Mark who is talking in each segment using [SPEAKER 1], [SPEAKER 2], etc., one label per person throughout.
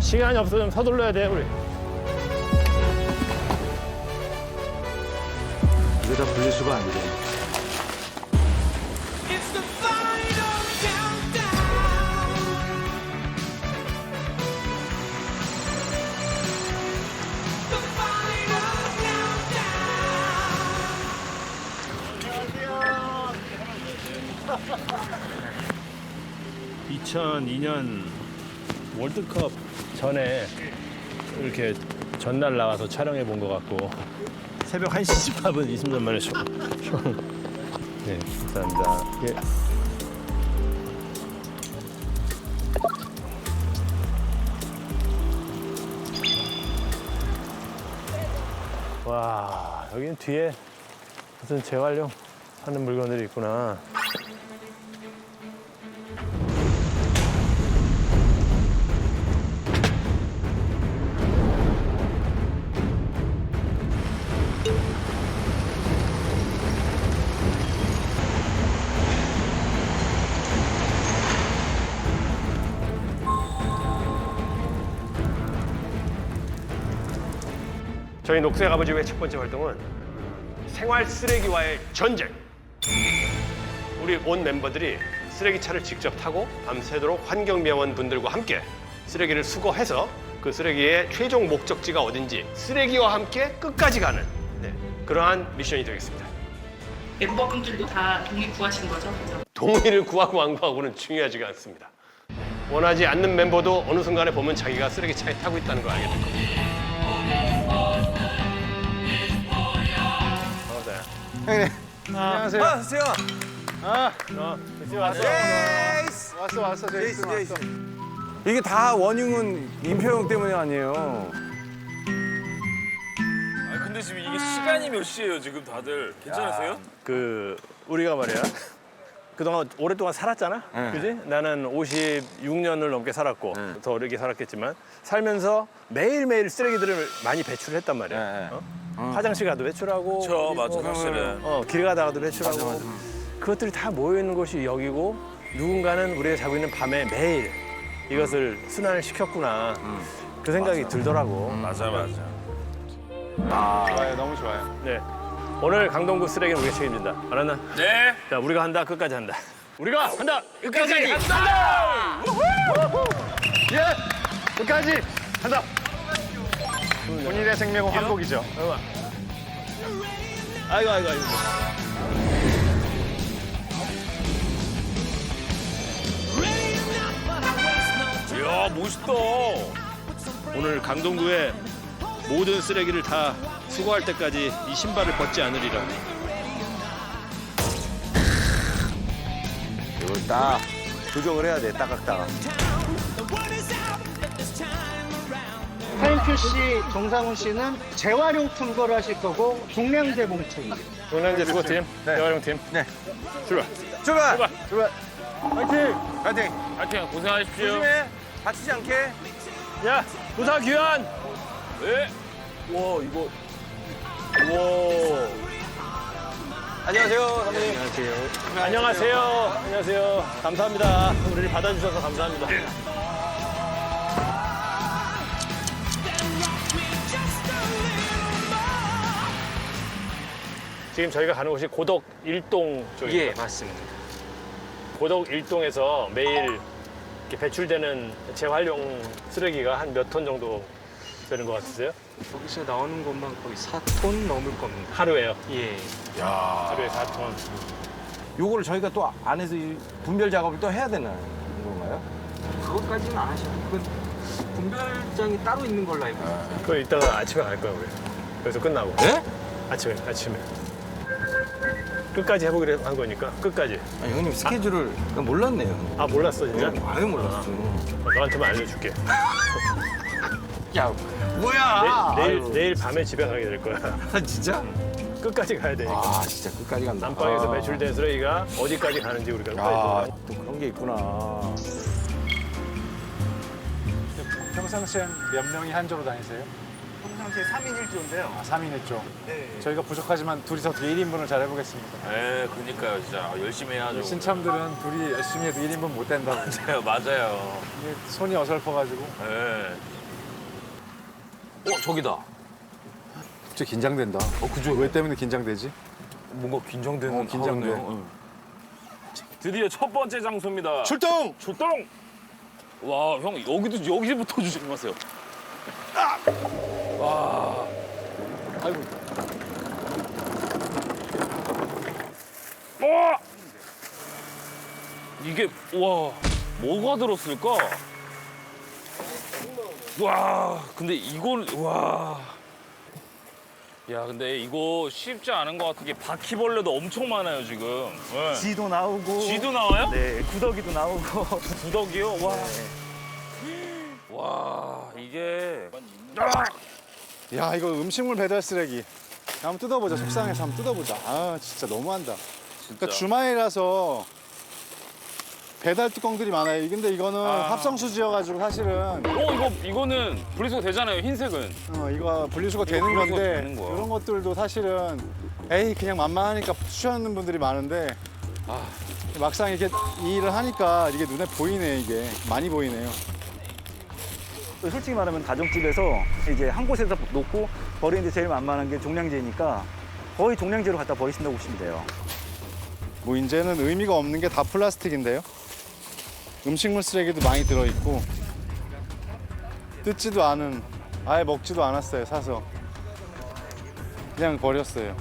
[SPEAKER 1] 시간이 없어 좀 서둘러야 돼 우리.
[SPEAKER 2] 이거 다 분리수거 안 돼.
[SPEAKER 3] It's the final countdown. The final countdown.
[SPEAKER 1] 2002년 월드컵 전에 이렇게 전날 나와서 촬영해 본 것 같고 새벽 1시 집합은 20년 만에 처음. 네, 감사합니다. 예. 와, 여긴 뒤에 무슨 재활용 하는 물건들이 있구나. 저희 녹색 아버지의 첫 번째 활동은 생활 쓰레기와의 전쟁. 우리 온 멤버들이 쓰레기차를 직접 타고 밤새도록 환경미화원 분들과 함께 쓰레기를 수거해서 그 쓰레기의 최종 목적지가 어딘지 쓰레기와 함께 끝까지 가는 네, 그러한 미션이 되겠습니다.
[SPEAKER 4] 멤버분들도 다 동의 구하신 거죠? 그죠?
[SPEAKER 1] 동의를 구하고 안 구하고는 중요하지가 않습니다. 원하지 않는 멤버도 어느 순간에 보면 자기가 쓰레기차에 타고 있다는 걸 알게 될 겁니다.
[SPEAKER 2] 형님. 안녕하세요.
[SPEAKER 5] 아, 세영아.
[SPEAKER 2] 아,
[SPEAKER 1] 어, 이제 왔어.
[SPEAKER 5] 제이스.
[SPEAKER 2] 왔어, 왔어, 제이스
[SPEAKER 5] 제이스,
[SPEAKER 2] 왔어.
[SPEAKER 5] 제이스. 이게 다 원흉은 임표형 때문에 아니에요.
[SPEAKER 6] 아 근데 지금 이게 시간이 몇 시예요 지금 다들 괜찮으세요?
[SPEAKER 1] 그 우리가 말이야. 그동안 오랫동안 살았잖아.
[SPEAKER 5] 네.
[SPEAKER 1] 그지? 나는 56년을 넘게 살았고 더 오래 살았겠지만 살면서 매일매일 쓰레기들을 많이 배출했단 말이야.
[SPEAKER 5] 네.
[SPEAKER 1] 어? 화장실 가도
[SPEAKER 6] 저
[SPEAKER 1] 어디
[SPEAKER 6] 맞아
[SPEAKER 1] 뭐,
[SPEAKER 6] 사실은
[SPEAKER 1] 어, 길 가다가도 배출하고 그것들이 다 모여 있는 곳이 여기고 누군가는 우리가 자고 있는 밤에 매일 이것을 순환을 시켰구나. 그 생각이 들더라고.
[SPEAKER 6] 맞아 맞아
[SPEAKER 2] 좋아요, 너무 좋아요.
[SPEAKER 1] 네. 오늘 강동구 쓰레기는 우리가 책임진다. 알았나?
[SPEAKER 6] 네
[SPEAKER 1] 자, 우리가 한다, 끝까지 한다. 우리가 한다, 끝까지 한다!
[SPEAKER 2] 예! 끝까지 한다! 본인의 생명은 한복이죠.
[SPEAKER 1] 아이고, 아이고, 아이고.
[SPEAKER 6] 이야 멋있다
[SPEAKER 1] 오늘 강동구의 모든 쓰레기를 다 수거할 때까지 이 신발을 벗지 않으리라.
[SPEAKER 5] 이걸 딱 조정을 해야 돼, 따각따각.
[SPEAKER 7] 하인큐 씨, 정상훈 씨는 재활용 품 거를 하실 거고 동량제 봉투입니다.
[SPEAKER 1] 동량제 수거팀, 재활용팀.
[SPEAKER 5] 네.
[SPEAKER 1] 출발.
[SPEAKER 5] 출발!
[SPEAKER 1] 출발.
[SPEAKER 5] 파이팅! 파이팅!
[SPEAKER 6] 하여튼 고생하십시오
[SPEAKER 5] 조심해! 다치지 않게.
[SPEAKER 1] 야, 부사 귀환!
[SPEAKER 6] 네
[SPEAKER 1] 와, 이거. 와.
[SPEAKER 5] 안녕하세요, 선배님.
[SPEAKER 1] 안녕하세요. 안녕하세요. 감사합니다. 우리를 받아주셔서 감사합니다. 지금 저희가 가는 곳이 고덕 일동 쪽입니다.
[SPEAKER 7] 예, 맞습니다.
[SPEAKER 1] 고덕 일동에서 매일 이렇게 배출되는 재활용 쓰레기가 한 몇 톤 정도 되는 것 같으세요?
[SPEAKER 7] 여기서 나오는 것만 거의 4톤 넘을 겁니다.
[SPEAKER 1] 하루에요.
[SPEAKER 7] 예.
[SPEAKER 1] 하루에 4톤.
[SPEAKER 5] 요거를 저희가 또 안에서 이 분별 작업을 또 해야 되는 건가요?
[SPEAKER 7] 그것까지는 안 하셔도 그 분별장이 따로 있는 걸로 알고 있어요.
[SPEAKER 1] 그거 이따가 아침에 갈 우리. 그래서 끝나고.
[SPEAKER 5] 네?
[SPEAKER 1] 아침에, 아침에. 끝까지 해보기로 한 거니까, 끝까지.
[SPEAKER 5] 아, 형님 스케줄을 몰랐네요.
[SPEAKER 1] 아, 몰랐어, 진짜?
[SPEAKER 5] 아예 몰랐어.
[SPEAKER 1] 어, 너한테만 알려줄게.
[SPEAKER 5] 야, 뭐야?
[SPEAKER 1] 내, 일 내일 밤에 집에 가게 될 거야.
[SPEAKER 5] 아, 진짜?
[SPEAKER 1] 끝까지 가야 되니까.
[SPEAKER 5] 아, 진짜 끝까지 간다.
[SPEAKER 1] 안방에서
[SPEAKER 5] 아.
[SPEAKER 1] 배출된 쓰레기가 어디까지 가는지 우리가
[SPEAKER 5] 아,
[SPEAKER 1] 끝까지
[SPEAKER 5] 또 그런 게 있구나.
[SPEAKER 2] 평상시엔 몇 명이 한 조로 다니세요?
[SPEAKER 8] 평상시에 3인 1조인데요.
[SPEAKER 2] 아, 3인 했죠.
[SPEAKER 8] 네.
[SPEAKER 2] 저희가 부족하지만 둘이서 어떻게 1인분을 잘 해보겠습니다.
[SPEAKER 6] 네, 그니까요, 진짜 열심히 해야죠.
[SPEAKER 2] 신참들은 둘이 열심히 해도 1인분 못 된다고.
[SPEAKER 6] 맞아요, 맞아요.
[SPEAKER 2] 이게 손이 어설퍼가지고.
[SPEAKER 6] 네. 어, 저기다.
[SPEAKER 2] 진짜 긴장된다.
[SPEAKER 6] 어, 그죠?
[SPEAKER 2] 왜 때문에 긴장되지?
[SPEAKER 6] 뭔가 긴장되는
[SPEAKER 2] 어, 긴장돼.
[SPEAKER 6] 하루네요. 응. 드디어 첫 번째 장소입니다.
[SPEAKER 2] 출동!
[SPEAKER 6] 출동! 와, 형 여기도 여기부터 조심하세요. 아! 와.
[SPEAKER 2] 아이고.
[SPEAKER 6] 와! 이게 와 뭐가 들었을까? 와 근데 이걸 와. 야 근데 이거 쉽지 않은 것 같은 게 바퀴벌레도 엄청 많아요 지금. 네.
[SPEAKER 8] 쥐도 나오고.
[SPEAKER 6] 쥐도 나와요?
[SPEAKER 8] 네, 구더기도 나오고.
[SPEAKER 6] 구덕이요? 와. 와 이게
[SPEAKER 2] 야, 이거 음식물 배달 쓰레기. 한번 뜯어보자. 속상해서 한번 뜯어보자. 아, 진짜 너무한다. 그러니까 주말이라서 배달 뚜껑들이 많아요. 근데 이거는
[SPEAKER 6] 아.
[SPEAKER 2] 합성수지여가지고 사실은
[SPEAKER 6] 어 이거 이거는 분리수거 되잖아요 흰색은.
[SPEAKER 2] 어, 이거 분리수거 되는
[SPEAKER 6] 분리수거
[SPEAKER 2] 건데
[SPEAKER 6] 되는 거야.
[SPEAKER 2] 이런 것들도 사실은 에이 그냥 만만하니까 수시하는 분들이 많은데
[SPEAKER 6] 아.
[SPEAKER 2] 막상 이렇게 이 일을 하니까 이게 눈에 보이네 이게 많이 보이네요.
[SPEAKER 8] 솔직히 말하면 가정집에서 이제 한 곳에서 놓고 버리는데 제일 만만한 게 종량제니까 거의 종량제로 갖다 버리신다고 보시면 돼요.
[SPEAKER 2] 뭐 이제는 의미가 없는 게 다 플라스틱인데요. 음식물 쓰레기도 많이 들어있고 뜯지도 않은 아예 먹지도 않았어요 사서 그냥 버렸어요.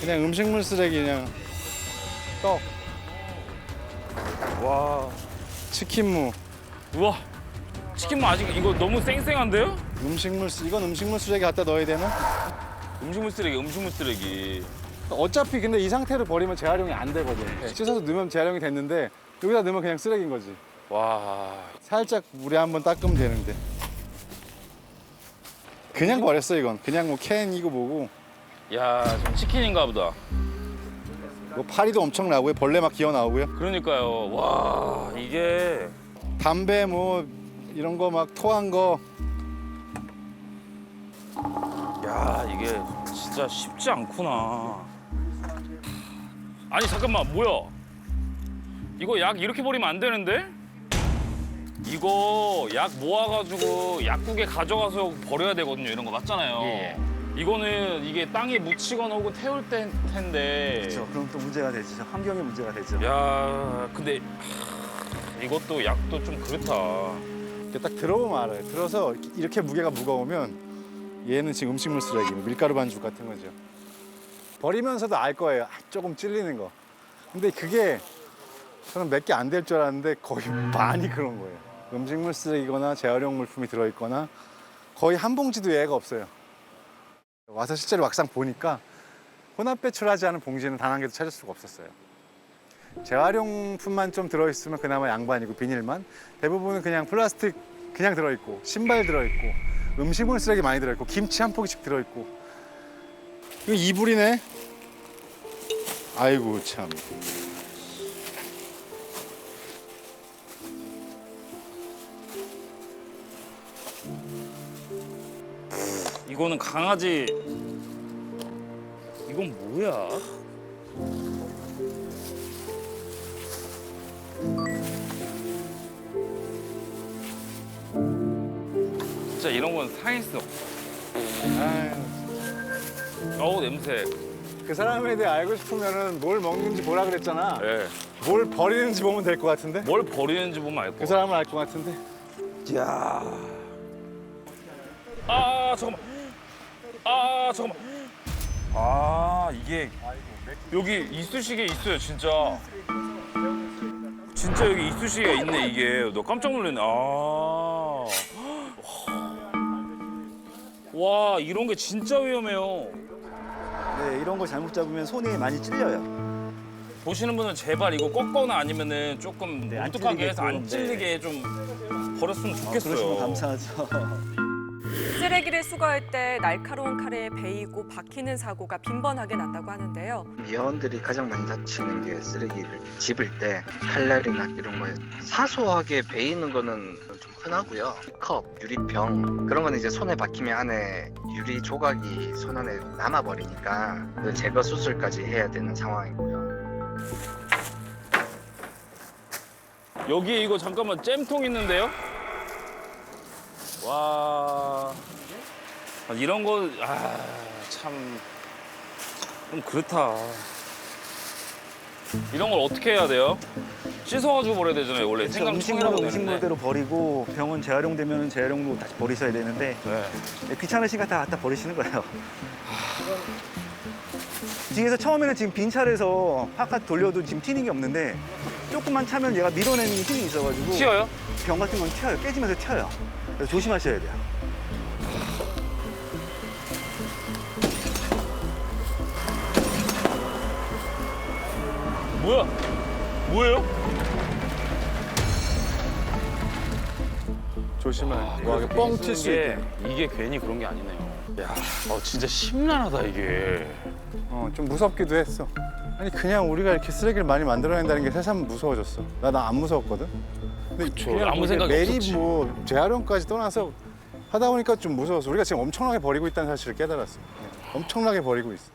[SPEAKER 2] 그냥 음식물 쓰레기 그냥 떡,
[SPEAKER 6] 와.
[SPEAKER 2] 치킨무,
[SPEAKER 6] 우와. 치킨 뭐 아직 이거 너무 쌩쌩한데요?
[SPEAKER 2] 음식물 쓰 이건 음식물 쓰레기 갖다 넣어야 되나?
[SPEAKER 6] 음식물 쓰레기, 음식물 쓰레기.
[SPEAKER 2] 어차피 근데 이 상태로 버리면 재활용이 안 되거든. 씻어서 넣으면 재활용이 됐는데 여기다 넣으면 그냥 쓰레기인 거지.
[SPEAKER 6] 와.
[SPEAKER 2] 살짝 물에 한번 닦으면 되는데. 그냥 버렸어 이건. 그냥 뭐 캔이고 뭐고.
[SPEAKER 6] 야, 좀 치킨인가 보다.
[SPEAKER 2] 뭐 파리도 엄청 나고요. 벌레 막 기어 나오고요.
[SPEAKER 6] 그러니까요. 와, 이게
[SPEAKER 2] 담배 뭐 이런 거 막 토한 거.
[SPEAKER 6] 야, 이게 진짜 쉽지 않구나. 아니, 잠깐만. 뭐야? 이거 약 이렇게 버리면 안 되는데? 이거 약 모아가지고 약국에 가져가서 버려야 되거든요. 이런 거 맞잖아요. 이거는 이게 땅에 묻히거나 혹은 태울 때- 텐데.
[SPEAKER 8] 그렇죠. 그럼 또 문제가 되죠. 환경에 문제가 되죠.
[SPEAKER 6] 야, 근데 하, 이것도 약도 좀 그렇다.
[SPEAKER 2] 이렇게 딱 들어보면 알아요. 들어서 이렇게 무게가 무거우면 얘는 지금 음식물 쓰레기, 뭐 밀가루 반죽 같은 거죠. 버리면서도 알 거예요. 아, 조금 찔리는 거. 근데 그게 저는 몇 개 안 될 줄 알았는데 거의 많이 그런 거예요. 음식물 쓰레기거나 재활용 물품이 들어있거나 거의 한 봉지도 예외가 없어요. 와서 실제로 막상 보니까 혼합 배출하지 않은 봉지는 단 한 개도 찾을 수가 없었어요. 재활용품만 좀 들어있으면 그나마 양반이고 비닐만 대부분은 그냥 플라스틱 그냥 들어있고 신발 들어있고 음식물 쓰레기 많이 들어있고 김치 한 포기씩 들어있고 이거 이불이네 아이고 참
[SPEAKER 6] 이거는 강아지. 이건 뭐야? 진짜 이런 건 상했어.
[SPEAKER 2] 아유,
[SPEAKER 6] 어우 냄새.
[SPEAKER 2] 그 사람에 대해 알고 싶으면은 뭘 먹는지 보라 그랬잖아
[SPEAKER 6] 예.
[SPEAKER 2] 뭘 버리는지 보면 될 것 같은데
[SPEAKER 6] 뭘 버리는지 보면 알
[SPEAKER 2] 그
[SPEAKER 6] 거.
[SPEAKER 2] 사람을 알 것 같은데
[SPEAKER 6] 야. 아 잠깐만. 아 잠깐만. 아 이게 여기 이쑤시개 있어요 진짜. 진짜 여기 이쑤시개가 있네 이게. 너 깜짝 놀랐네. 아. 와 이런 게 진짜 위험해요.
[SPEAKER 8] 네, 이런 거 잘못 잡으면 손이 많이 찔려요.
[SPEAKER 6] 보시는 분은 제발 이거 꺾거나 아니면은 조금
[SPEAKER 8] 네, 안
[SPEAKER 6] 무뚝하게 해서 안
[SPEAKER 8] 찔리게끔, 네.
[SPEAKER 6] 찔리게 좀 버렸으면
[SPEAKER 8] 어,
[SPEAKER 6] 좋겠어요.
[SPEAKER 8] 그러시면 감사하죠.
[SPEAKER 9] 쓰레기 쓰레기를 수거할 때 날카로운 칼에 베이고 박히는 사고가 빈번하게 난다고 하는데요.
[SPEAKER 10] 미화원들이 가장 많이 다치는 게 쓰레기를 집을 때 칼날이나 이런 거에 사소하게 베이는 거는 좀 흔하고요. 컵, 유리병 그런 거는 이제 손에 박히면 안에 유리 조각이 손 안에 남아 버리니까 그 제거 수술까지 해야 되는 상황이고요.
[SPEAKER 6] 여기 이거 잠깐만 잼통 있는데요? 와. 아, 이런 거, 아, 참. 좀 그렇다. 이런 걸 어떻게 해야 돼요? 씻어가지고 버려야 되잖아요, 원래. 생강
[SPEAKER 8] 음식물
[SPEAKER 6] 통이라고 되는데.
[SPEAKER 8] 음식물대로 버리고 병원 재활용되면 재활용으로 다시 버리셔야 되는데
[SPEAKER 6] 네.
[SPEAKER 8] 네, 귀찮으시니까 다 갖다 버리시는 거예요. 뒤에서 처음에는 지금 빈 차에서 파카 돌려도 지금 튀는 게 없는데 조금만 차면 얘가 밀어내는 힘이 있어가지고
[SPEAKER 6] 튀어요?
[SPEAKER 8] 병 같은 건 튀어요. 깨지면서 튀어요. 그래서 조심하셔야 돼요.
[SPEAKER 6] 뭐야? 뭐예요?
[SPEAKER 2] 조심해.
[SPEAKER 6] 아,
[SPEAKER 2] 와, 이게 뻥튈 수 있게.
[SPEAKER 6] 이게 괜히 그런 게 아니네요. 야, 어, 진짜 심란하다, 이게.
[SPEAKER 2] 어, 좀 무섭기도 했어. 아니 그냥 우리가 이렇게 쓰레기를 많이 만들어낸다는 게 세상 무서워졌어. 나 나 안 무서웠거든. 근데 그냥
[SPEAKER 6] 아무
[SPEAKER 2] 뭐
[SPEAKER 6] 생각이
[SPEAKER 2] 매립
[SPEAKER 6] 없었지.
[SPEAKER 2] 뭐 재활용까지 떠나서 하다 보니까 좀 무서웠어. 우리가 지금 엄청나게 버리고 있다는 사실을 깨달았어. 엄청나게 버리고 있어.